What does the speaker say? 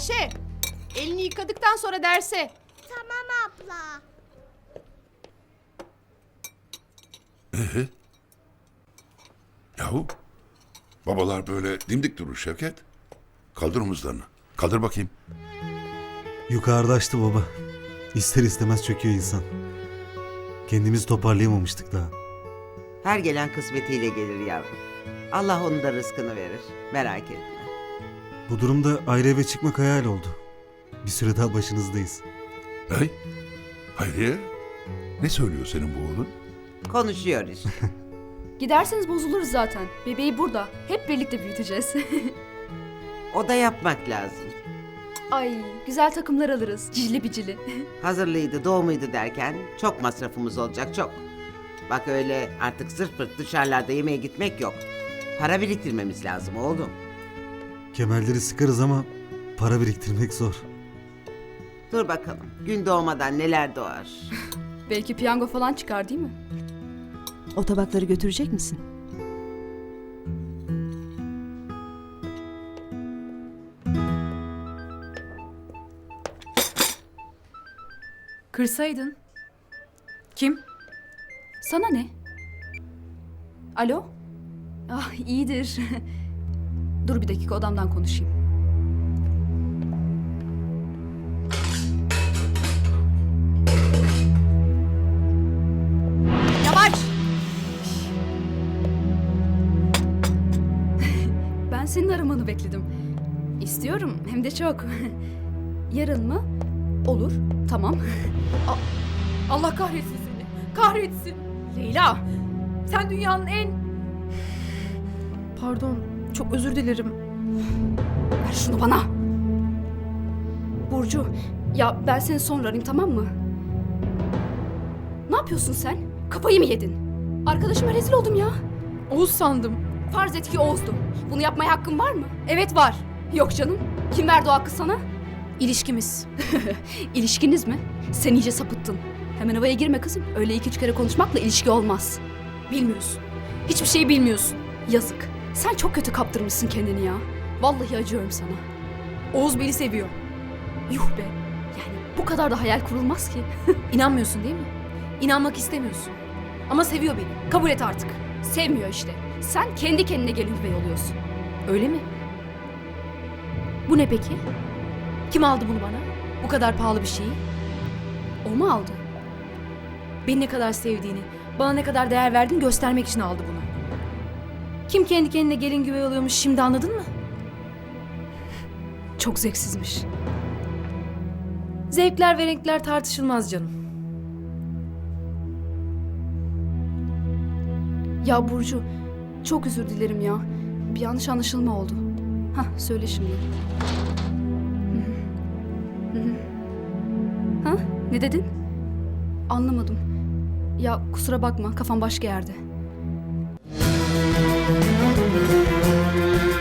Ayşe, elini yıkadıktan sonra derse. Tamam abla. Yahu babalar böyle dimdik durur Şevket. Kaldır omuzlarını. Kaldır bakayım. Yukarıda açtı baba. İster istemez çöküyor insan. Kendimizi toparlayamamıştık daha. Her gelen kısmetiyle gelir yavrum. Allah onun da rızkını verir. Merak etme. Bu durumda ayrı eve çıkmak hayal oldu. Bir süre daha başınızdayız. Hey, Hayriye, ne söylüyor senin bu oğlun? Konuşuyor işte. Giderseniz bozuluruz zaten. Bebeği burada. Hep birlikte büyüteceğiz. O da yapmak lazım. Ay güzel takımlar alırız. Cicili bicili. Hazırlıydı, doğumuydu derken çok masrafımız olacak çok. Bak öyle artık sırt pırt dışarılarda yemeğe gitmek yok. Para biriktirmemiz lazım oğlum. Kemerleri sıkarız ama para biriktirmek zor. Dur bakalım gün doğmadan neler doğar. Belki piyango falan çıkar değil mi? O tabakları götürecek misin? Kırsaydın. Kim? Sana ne? Alo? Ah iyidir. Dur bir dakika odamdan konuşayım. Yavaş. Ben senin aramanı bekledim. İstiyorum hem de çok. Yarın mı? Olur. Tamam. Allah kahretsin seni. Kahretsin. Leyla. Sen dünyanın en... Pardon. Çok özür dilerim. Ver şunu bana. Burcu, ya ben seni sonra arayayım tamam mı? Ne yapıyorsun sen? Kafayı mı yedin? Arkadaşıma rezil oldum ya. Oğuz sandım. Farz et ki Oğuz'du. Bunu yapmaya hakkın var mı? Evet var. Yok canım. Kim verdi o hakkı sana? İlişkimiz. İlişkiniz mi? Sen iyice sapıttın. Hemen havaya girme kızım. Öyle iki üç kere konuşmakla ilişki olmaz. Bilmiyorsun. Hiçbir şey bilmiyorsun. Yazık. Sen çok kötü kaptırmışsın kendini ya. Vallahi acıyorum sana. Oğuz beni seviyor. Yuh be. Yani bu kadar da hayal kurulmaz ki. İnanmıyorsun değil mi? İnanmak istemiyorsun. Ama seviyor beni. Kabul et artık. Sevmiyor işte. Sen kendi kendine gelin üvey oluyorsun. Öyle mi? Bu ne peki? Kim aldı bunu bana? Bu kadar pahalı bir şeyi. O mu aldı? Beni ne kadar sevdiğini, bana ne kadar değer verdiğini göstermek için aldı bunu. Kim kendi kendine gelin güvey oluyormuş şimdi anladın mı? Çok zevksizmiş. Zevkler ve renkler tartışılmaz canım. Ya Burcu, çok özür dilerim ya. Bir yanlış anlaşılma oldu. Hah, söyle şimdi. Ha? Ne dedin? Anlamadım. Ya kusura bakma, kafam başka yerde. Thank you.